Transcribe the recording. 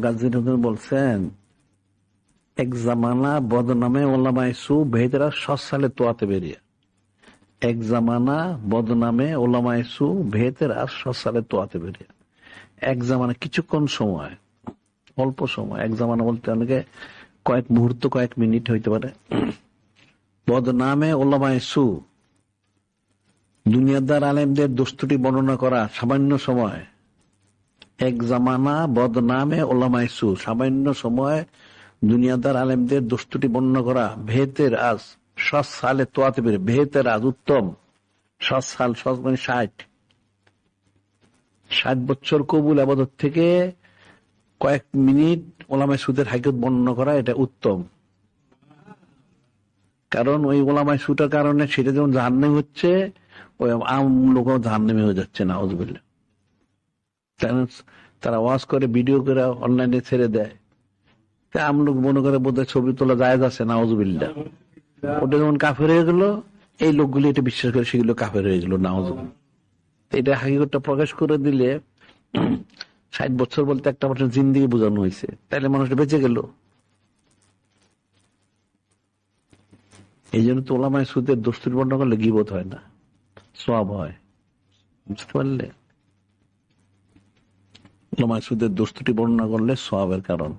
গাজী নজরুল বলছেন, এক জামানা বদনামে ওলামায় সু ভেদরা সৎ সালে তোয়াতে বেরিয়ে। এক জামানা বদনামে ওলামায় সু ভেদরা সৎ সালে তোয়াতে বেরিয়ে। এক জামানা কিছুক্ষণ সময়, অল্প সময়, এক জামানা বলতে অনেকে কয়েক মুহূর্ত, কয়েক মিনিট হইতে পারে। বদনামে ওলামায় সু দুনিয়াদার আলেমদের দোস্তুটি বর্ণনা করা সামান্য সময় এক জামানা বদনামে ওলামায় সু সামান্য সময় দুনিয়াদার আলেমদের দোস্তুটি বর্ণনা করা ভেতের আজ সৎ সালে তোয়াতে পেরে ভেতের আজ উত্তম। সৎ সাল সৎ মানে ষাট। ষাট বছর কবুল আবাদত থেকে কয়েক মিনিট ওলামায় সুদের হাইকত বর্ণনা করা এটা উত্তম। কারণ ওই ওলামায় সুটার কারণে সেটা যেমন জাহান্নামি হচ্ছে, ওই আম লোকও জাহান্নামি হয়ে যাচ্ছে না অজবিল্লা তারা ওয়াজ করে, ভিডিও করে, অনলাইনে ছেড়ে দেয়। তা আমলোক মনে করে বোধ ছবি তোলা যায় আছে না অজবিল্লা ওটা যেমন কাফের হয়ে গেল, এই লোকগুলি এটা বিশ্বাস করে সেগুলো কাফের হয়ে গেল না এটা হাকিকতটা প্রকাশ করে দিলে ষাট বছর বলতে একটা বছর জিন্দিগি বোঝানো হয়েছে। তাহলে মানুষটা বেঁচে গেল। এই জন্য তো ওলামায় সুদের দস্তুর বর্ণনা করলে গিবোধ হয় না সব হয়। বুঝতে পারলে? ওলামায় সুদের দস্তুটি বর্ণনা করলে সবের কারণ।